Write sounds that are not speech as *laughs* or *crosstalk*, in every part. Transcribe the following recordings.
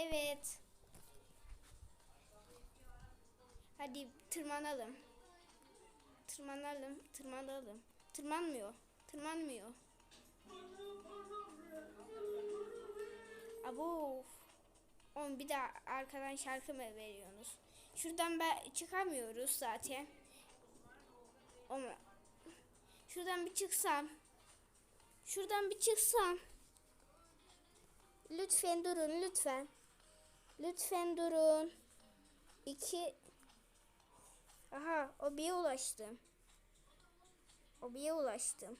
Evet. Hadi tırmanalım. Tırmanalım, tırmanalım. Tırmanmıyor, tırmanmıyor. Abo. Oğlum bir daha arkadan şarkı mı veriyorsunuz? Şuradan ben çıkamıyoruz zaten. Ama şuradan bir çıksam. Şuradan bir çıksam. Lütfen durun lütfen. Lütfen durun. İki. Aha o bir ulaştım. O bir ulaştım.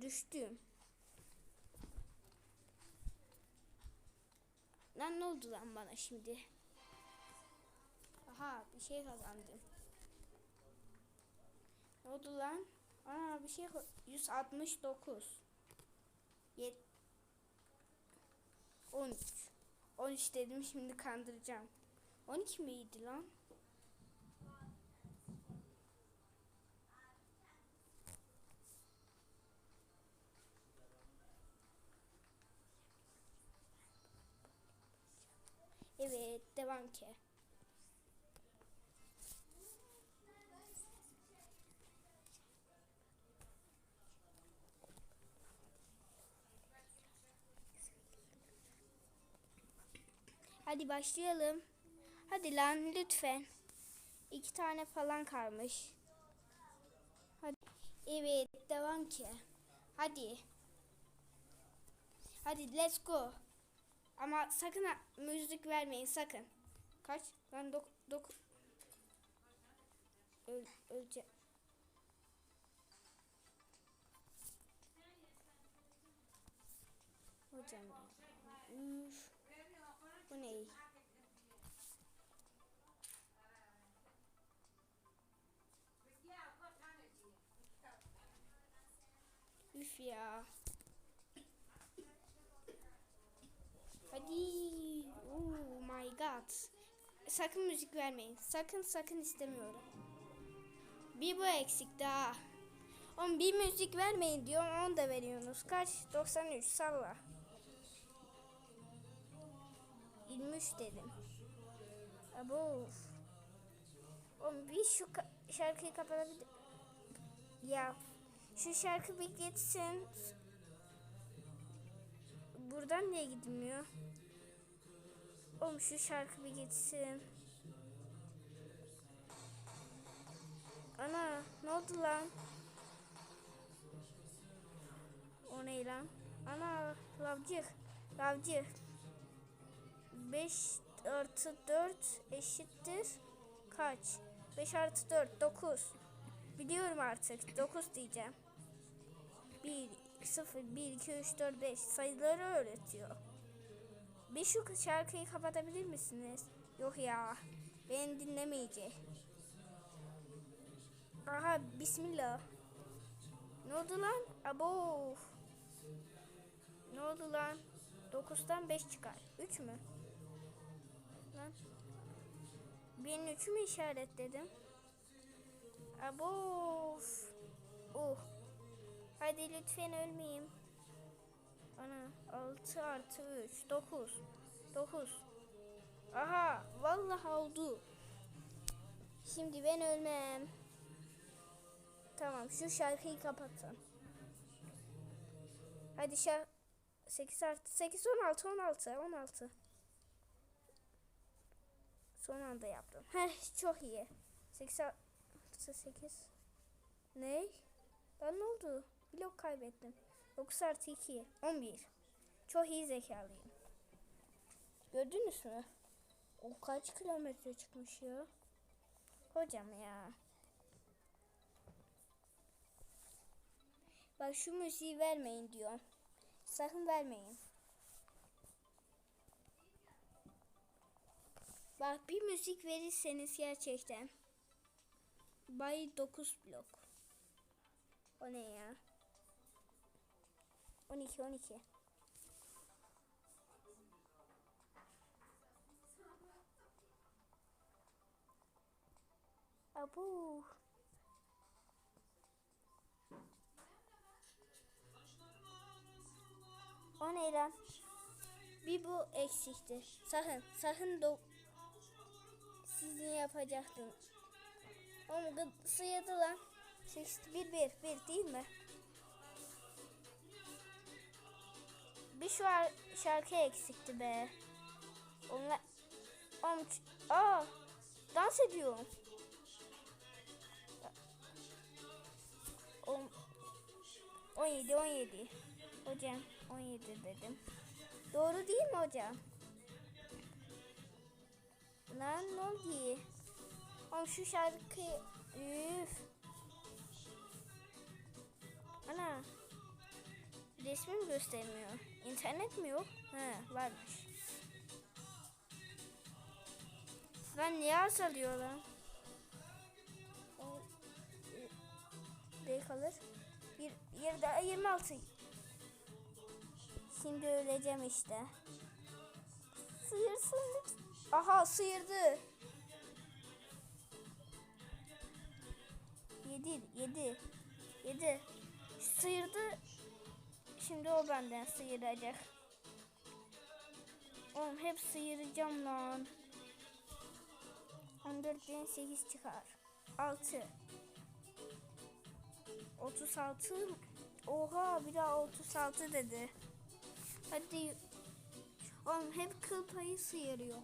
Düştüm. Lan ne oldu lan bana şimdi? Aha bir şey kazandım. Ne oldu lan? Aa bir şey ka- 169. Yet 13. 13 dedim şimdi kandıracağım. 12 miydi lan? Evet, devam ki. Hadi başlayalım. Hadi lan lütfen. İki tane falan kalmış. Hadi. Evet, devam ki. Hadi. Hadi let's go. Ama sakın ha- müzik vermeyin sakın. Kaç? Ben dok dok Öl öleceğim. Hocam ya. Üf. Bu ne? Üf ya. Hadi. Oh my god. Sakın müzik vermeyin. Sakın sakın istemiyorum. Bir bu eksik daha. Oğlum bir müzik vermeyin diyorum onu da veriyorsunuz. Kaç? 93 salla. 23 dedim. Abo. Oğlum bir şu ka- şarkıyı kapatabilir. Ya şu şarkı bir geçsin. Buradan niye gidilmiyor? Oğlum şu şarkı bir geçsin. Ana ne oldu lan? O ne lan? Ana lavcık. Lavcık. 5 artı 4 eşittir kaç? 5 artı 4 9. Biliyorum artık 9 diyeceğim. 1 0 1 2 3 4 5 sayıları öğretiyor. Bir şu şarkıyı kapatabilir misiniz? Yok ya. Beni dinlemeyecek. Aha bismillah. Ne oldu lan? Abo. Ne oldu lan? 9'dan 5 çıkar. 3 mü? Lan. Benim 3'ü mü işaretledim? Abo. Oh. Hadi lütfen ölmeyeyim. Ana 6 artı 3 9 9 Aha vallahi oldu. Şimdi ben ölmem. Tamam şu şarkıyı kapatın. Hadi şarkı 8 artı 8 16 16 16 Son anda yaptım. Heh çok iyi. 8 artı 8 Ne? Ben ne oldu? Blok kaybettim. 9 artı 2 11 Çok iyi zekalıyım. Gördünüz mü? O kaç kilometre çıkmış ya? Hocam ya. Bak şu müziği vermeyin diyor. Sakın vermeyin. Bak bir müzik verirseniz gerçekten. Bay 9 blok. O ne ya? 12 12. Abu. O ne lan? Bir bu eksikti. Sakın, sakın do sizin yapacaktım. Oğlum sıyırdı lan. 61 bir, bir değil mi? Şu ar- şarkı eksikti be. Onlar... Ç- aa, dans ediyorum. On, 17, 17. Hocam 17 dedim. Doğru değil mi hocam? Lan ne oldu? Oğlum şu şarkı... Üf. Ana. Resmim göstermiyor. İnternet mi yok? He varmış. Lan niye azalıyor lan? E, D kalır. Bir, bir daha 26. Şimdi öleceğim işte. Sıyırsın. Aha sıyırdı. Yedi, yedi, yedi. Sıyırdı. Şimdi o benden sıyıracak. Oğlum hep sıyıracağım lan. 14'den 8 çıkar. 6. 36. Oha bir daha 36 dedi. Hadi. Oğlum hep kıl payı sıyırıyor.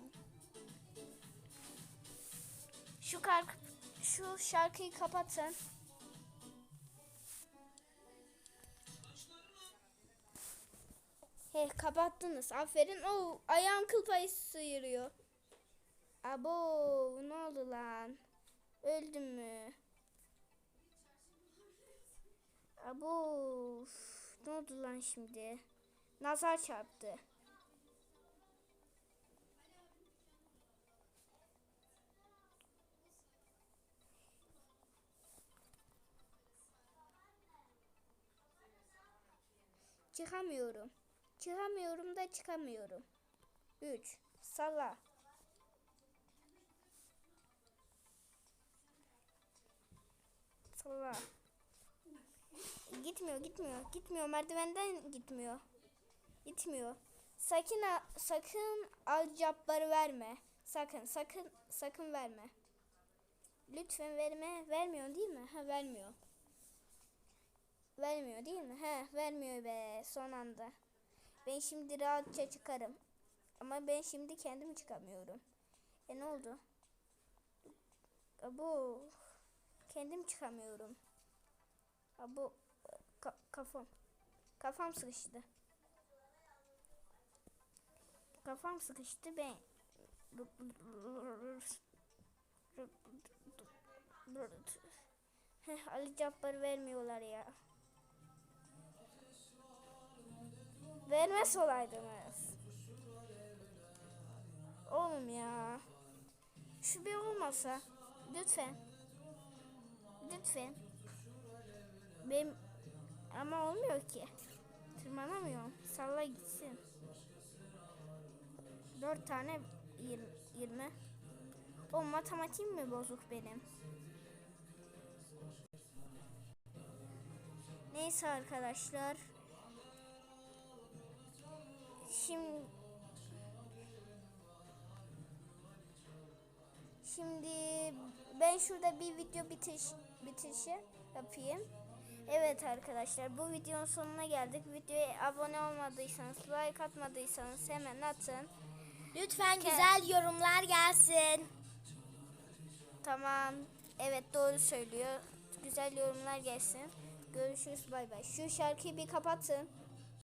Şu kark şu şarkıyı kapatın. He kapattınız. Aferin. O ayağım kıl payı sıyırıyor. Abo ne oldu lan? Öldüm mü? Abo ne oldu lan şimdi? Nazar çarptı. Çıkamıyorum. Çıkamıyorum da çıkamıyorum. 3. Salla. Salla. Gitmiyor, gitmiyor. Gitmiyor. Merdivenden gitmiyor. Gitmiyor. Sakın ha- sakın alcapları verme. Sakın, sakın, sakın verme. Lütfen verme. Vermiyor değil mi? Ha vermiyor. Vermiyor değil mi? He vermiyor be son anda. Ben şimdi rahatça çıkarım. Ama ben şimdi kendim çıkamıyorum. E ne oldu? Abo. Kendim çıkamıyorum. Abo. Ka- kafam. Kafam sıkıştı. Kafam sıkıştı ben. *laughs* Ali Cabbar vermiyorlar ya. Vermez olaydınız. Oğlum ya. Şu bir olmasa. Lütfen. Lütfen. Benim ama olmuyor ki. Tırmanamıyorum. Salla gitsin. Dört tane yirmi. O matematiğim mi bozuk benim? Neyse arkadaşlar. Şimdi Şimdi ben şurada bir video bitiş bitirişi yapayım. Evet arkadaşlar bu videonun sonuna geldik. Videoya abone olmadıysanız, like atmadıysanız hemen atın. Lütfen Ke- güzel yorumlar gelsin. Tamam. Evet doğru söylüyor. Güzel yorumlar gelsin. Görüşürüz bay bay. Şu şarkıyı bir kapatın.